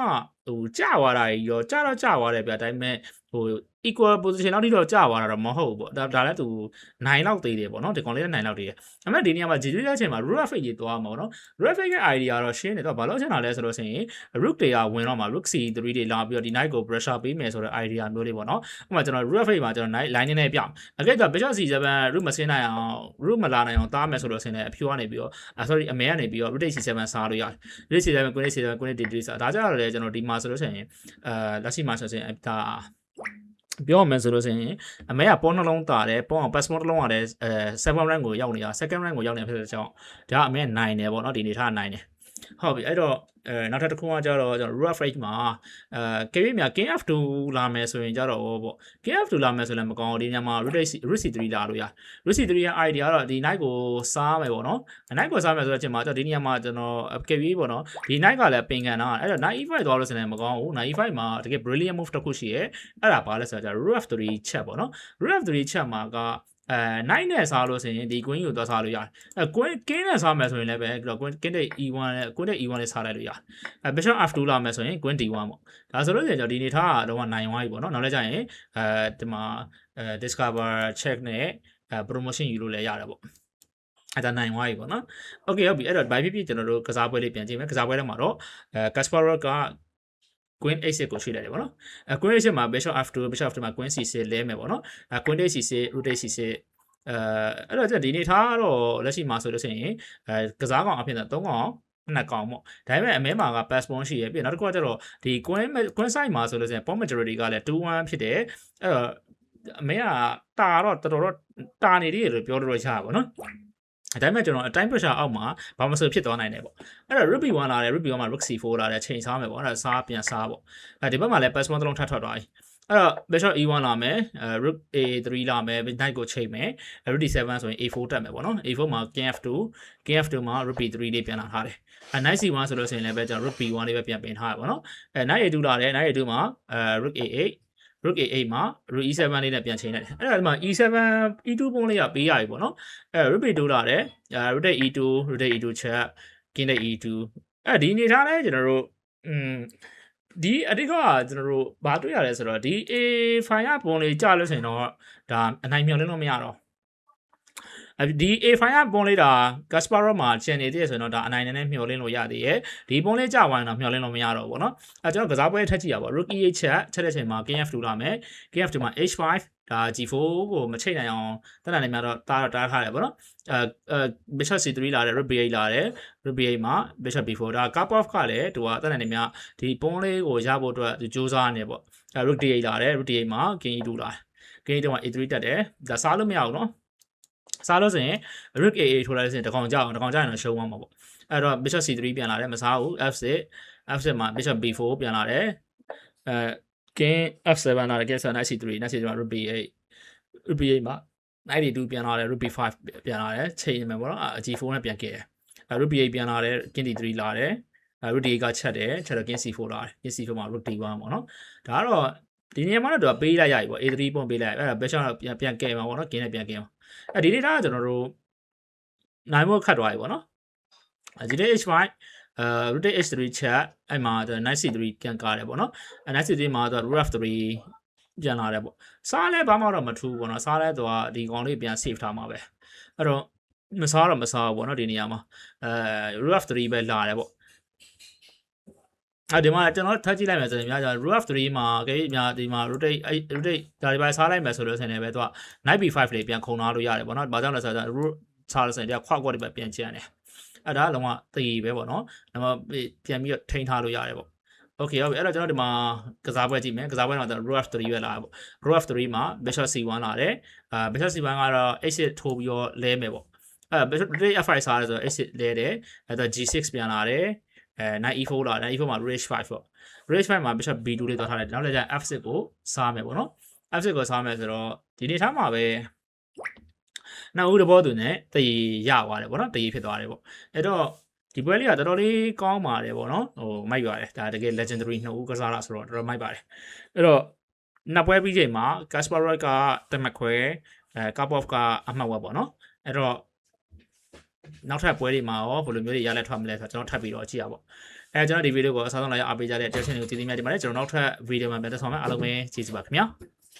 ဟိုကြာသွားတာကြီးရောကြာတော့ကြာသွားတယ်ဗျာဒါပေမဲ့ဟို equal position လောက်ထိတော့ကြာသွားတာတော့မဟုတ်ဘူးပေါ့ဒါဒါလည်းသူ9လောက်သေးတယ်ပေါ့နော်ဒီကောင်လေးက9လောက်သေးတယ်ဒါပေမဲ့ဒီနေရာမှာ G3 တဲ့အချိန်မှာ rook f8 ကြီးသွားမှာပေါ့နော် rook f8 ရဲ့ idea ကတော့ရှင်းနေတော့ဘာလို့ချင်တာလဲဆိုတော့ဆိုရင် rook တွေကဝင်တော့မှာ rook c3 တွေလာပြီးတော့ဒီ knight ကို pressure ပေးမယ်ဆိုတဲ့ idea မျိုးလေးပေါ့နော်ဥပမာကျွန်တော် rook f8 မှာကျွန်တော် knight line နဲ့ပြအကဲတော့ bishop c7 rook မဆင်းနိုင်အောင် rook မလာနိုင်အောင်တားမယ်ဆိုတော့ဆင်းတယ်အဖြူကနေပြီးတော့ sorry အမဲကနေပြီးတော့ rook c7 စားလို့ရတယ် rook c7 queen c7 queen d3 စားဒါကြတော့လေကျွန်တော်ဒီမှာဆိုလို့ရှိရင်အဲလက်ရှိမှာဆိုရင်ဒါပြောမှဆိုလို့ဆိုရင်အမေကပေါနှလုံးတာတယ်ပေါအောင် passport တစ်လုံးရတယ်အဲ7 rank ကိုရောက်နေတာ second rank ကိုရောက်နေဖြစ်တဲ့ကြောင့်ဒါအမေနိုင်တယ်ပေါ့နော်ဒီနေထားနိုင်တယ် ဟုတ်ပြီအဲ့တော့အဲနောက်ထပ်တစ်ခုကကြတော့ကျွန်တော် rough rate မှာအဲ KV မြ King F2 လာမယ်ဆိုရင်ကြတော့ပေါ့ King F2 လာမယ်ဆိုလည်းမကောင်းဘူးဒီညမှာ root root C3 လာလို့ရ root C3 ရဲ့ idea ကတော့ဒီ night ကိုစားမယ်ပေါ့နော် night ကိုစားမယ်ဆိုတဲ့အချိန်မှာကျွန်တော်ဒီညမှာကျွန်တော် KV ပေါ့နော်ဒီ night ကလည်းပင်ကန်တာအဲ့တော့ night e5 သွားလို့ဆိုရင်မကောင်းဘူး night e5 မှာတကယ် brilliant move တစ်ခုရှိရဲအဲ့ဒါဘာလဲဆိုတော့ root F3 ချက်ပေါ့နော် root F3 ချက်မှာက အဲ night နဲ့စားလို့ဆိုရင်ဒီ queen ကိုသွားစားလို့ရတယ်အဲ queen king နဲ့စားမယ်ဆိုရင်လည်းပဲတော့ queen king တဲ့ e1 နဲ့ queen တဲ့ e1 နဲ့စားလိုက်လို့ရတယ်အဲ bishop f2 လာမယ်ဆိုရင် queen d1 ပေါ့ဒါဆိုလို့ဆိုရင်ကျွန်တော်ဒီနေထားကတော့နိုင်သွားပြီပေါ့နော်နောက်လည်းကြာရင်အဲဒီမှာအဲ discover check နဲ့အဲ promotion ယူလို့လည်းရတယ်ပေါ့အဲ့ဒါနိုင်သွားပြီပေါ့နော်။ Okay ဟုတ်ပြီအဲ့တော့ by ဖြစ်ဖြစ်ကျွန်တော်တို့ကစားပွဲလေးပြန်ကြည့်မယ်။ကစားပွဲထဲမှာတော့အဲ Kasparov က queen a6 ကိုရွှေ့လိုက်တယ်ပေါ့နော်အဲ queen a6 မှာ bishop f2 bishop f2 မှာ queen c6 လဲမယ်ပေါ့နော်အဲ queen c6 rook c6 အဲအဲ့တော့ဒီနေထားတော့လက်ရှိမှာဆိုလို့ရှိရင်အဲကစားကောင်အဖြစ်နဲ့၃ကောင်နှစ်ကောင်ပေါ့ဒါပေမဲ့အမဲမှာက pass bond ရှိရပြီးနောက်တစ်ခုကကျတော့ဒီ queen queen side မှာဆိုလို့ရှိရင် pawn majority ကလည်း2-1ဖြစ်တယ်အဲ့တော့အမဲကတာတော့တော်တော်တာနေသေးတယ်လို့ပြောလို့ရပါဘောနော် ဒါပေမဲ့ကျွန်တော် time pressure အောက်မှာဘာမှမဆိုဖြစ်သွားနိုင်တယ်ပေါ့အဲ့တော့ rook b1 လာတယ် rook b1 မှာ rook c4 လာတယ်ချိန်စားမယ်ပေါ့အဲ့ဒါစားပြန်စားပေါ့အဲဒီဘက်မှာလည်း pass 1တစ်လုံးထပ်ထွက်သွားပြီအဲ့တော့ bishop e1 လာမယ်အဲ rook a3 လာမယ် knight ကိုချိန်မယ် rook d7 ဆိုရင် a4 တက်မယ်ပေါ့နော် a4 မှာ king f2 king f2 မှာ rook b3 လေးပြန်လာထားတယ်အဲ knight c1 ဆိုလို့ဆိုရင်လည်းပဲကျွန်တော် rook b1 လေးပဲပြန်ပင်ထားရပေါ့နော်အဲ knight a2 လာတယ် knight a2 မှာအဲ rook a8 rook a8 မှာ rook e7 လေးနဲ့ပြန်ချိန်လိုက်တယ်အဲ့ဒါဒီမှာ e7 e2 ပုံးလေးကပေးရပြီပေါ့နော်အဲ rook b2 လာတယ်အဲ rook e2 rook e2 ချက် king e2 အဲဒီအနေထားလဲကျွန်တော်တို့อืมဒီအတိတ်ကကျွန်တော်တို့ဘာတွေ့ရလဲဆိုတော့ဒီ A5 ကပုံလေးကြာလို့ဆိုရင်တော့ဒါအနိုင်မြော်လင်းလို့မရတော့ ဒီ A5 ကပုံလေးဒါ Kasparov မှာကျန်နေသေးတယ်ဆိုရင်တော့ဒါအနိုင်နဲ့မျှော်လင့်လို့ရသေးရဲ့ဒီပုံလေးကြာဝိုင်းတော့မျှော်လင့်လို့မရတော့ဘူးเนาะအဲကျွန်တော်ကစားပွဲထက်ကြည့်ရပါ Rook E8 ချက်ချက်တဲ့ချိန်မှာ KF2 လာမယ် KF2 မှာ H5 ဒါ G4 ကိုမချိတ်နိုင်အောင်တနက်နေများတော့တားတော့တားထားတယ်ပေါ့နော်အဲအဲ Bishop C3 လာတယ် Rook B8 လာတယ် Rook B8 မှာ Bishop B4 ဒါ Karpov ကလည်းသူကတနက်နေများဒီပုံးလေးကိုရဖို့အတွက်သူစူးစမ်းနေပေါ့အဲ Rook D8 လာတယ် Rook D8 မှာ King E2 လာတယ် King E2 မှာ A3 တက်တယ်ဒါစားလို့မရဘူးနော် စားလို့ဆိုရင် rook a8 ထိုးလိုက်လို့ဆိုရင်တကောင်ကြောက်တကောင်ကြောက်ရင်တော့ရှုံးသွားမှာပေါ့အဲ့တော့ bishop c3 ပြန်လာတယ်မစားဘူး f6 f6 မှာ bishop b4 ပြန်လာတယ်အဲ king f7 လာတယ် king 7 knight c3 knight c3 မှာ rook b8 rook b8 မှာ knight d2 ပြန်လာတယ် rook b5 ပြန်လာတယ်ချိန်မယ်ပေါ့နော်အ g4 နဲ့ပြန်ခဲ့တယ်အဲ rook b8 ပြန်လာတယ် king d3 လာတယ်အဲ rook d8 ကချက်တယ်ချက်တော့ king c4 လာတယ် king c4 မှာ rook d1 ပေါ့နော်ဒါကတော့ဒီနေရာမှာတော့သူကပေးလိုက်ရပြီပေါ့ a3 ပုံပေးလိုက်အဲ့ဒါ bishop တော့ပြန်ပြန်ကဲမှာပေါ့နော် king နဲ့ပြန်ကဲမှာ အဲဒီ data ကကျွန်တော်တို့နိုင်ဖို့ခတ်သွားပြီပေါ့နော်အဲဒီ h5 အဲ root h3 chat အဲ့မှာ knight c3 ပြန်ကားတယ်ပေါ့နော်အဲ knight c3 မှာတော့ root f3 ပြန်လာတယ်ပေါ့စားလဲဘာမှတော့မထူးပေါ့နော်စားလဲတော့ဒီကောင်လေးပြန် save ထားမှာပဲအဲ့တော့မစားတော့မစားဘူးပေါ့နော်ဒီနေရာမှာအဲ root f3 ပဲလာတယ်ပေါ့ အဲဒီမှာကျွန်တော်ထပ်ကြည့်လိုက်မယ်ဆိုရင်များကျွန်တော် root of 3မှာကိများဒီမှာ rotate အဲ့ rotate ဒါဒီပိုင်းစားလိုက်မယ်ဆိုလို့ဆိုရင်လည်းပဲသူက knight b5 လေးပြန်ခုံထားလို့ရတယ်ပေါ့နော်။ဘာကြောင့်လဲဆိုတော့ root စားလို့ဆိုရင်တည်းခွာကွက်တွေပဲပြန်ကျန်တယ်။အဲ့ဒါကလုံးဝတည်ပဲပေါ့နော်။ဒါမှပြန်ပြီးတော့ထိန်းထားလို့ရတယ်ပေါ့။ Okay ဟုတ်ပြီအဲ့တော့ကျွန်တော်ဒီမှာကစားပွဲကြည့်မယ်။ကစားပွဲမှာတော့ root of 3ပဲလာတယ်ပေါ့။ root of 3မှာ bishop c1 လာတယ်။အာ bishop c1 ကတော့ h6 ထိုးပြီးတော့လဲမယ်ပေါ့။အဲ bishop f5 စားတယ်ဆိုတော့ h6 လဲတယ်။အဲ့တော့ g6 ပြန်လာတယ်။ အဲ knight e4 လာ knight e4 မှာ rook h5 ပေါ့ rook h5 မှာ bishop b2 လေးသွားထားတယ်နောက်လည်းကျ f6 ကိုစားမယ်ပေါ့နော် f6 ကိုစားမယ်ဆိုတော့ဒီနေ့ထားမှာပဲနောက်ဦးတဘောသူနဲ့တည်ရသွားတယ်ပေါ့နော်တည်ဖြစ်သွားတယ်ပေါ့အဲ့တော့ဒီပွဲလေးကတော်တော်လေးကောင်းပါတယ်ပေါ့နော်ဟိုမိုက်ပါတယ်ဒါတကယ် legendary နှစ်ဦးကစားတာဆိုတော့တော်တော်မိုက်ပါတယ်အဲ့တော့နှစ်ပွဲပြီးချိန်မှာ Kasparov ကတမခွဲအဲ Karpov ကအမှတ်ဝက်ပေါ့နော်အဲ့တော့ နောက်ထပ်ပွဲတွေမှာရောဘယ်လိုမျိုးတွေရလက်ထွက်မလဲဆိုတော့ကျွန်တော်ထပ်ပြီးတော့ကြည့်ရပါပေါ့အဲကျွန်တော်ဒီဗီဒီယိုကိုအစားဆုံးလိုက်အားပေးကြတဲ့ attention ကိုကျေးဇူးများတင်ပါတယ်ကျွန်တော်နောက်ထပ်ဗီဒီယိုမှာပြန်တက်ဆောင်မယ်အားလုံးပဲကျေးဇူးပါခင်ဗျာ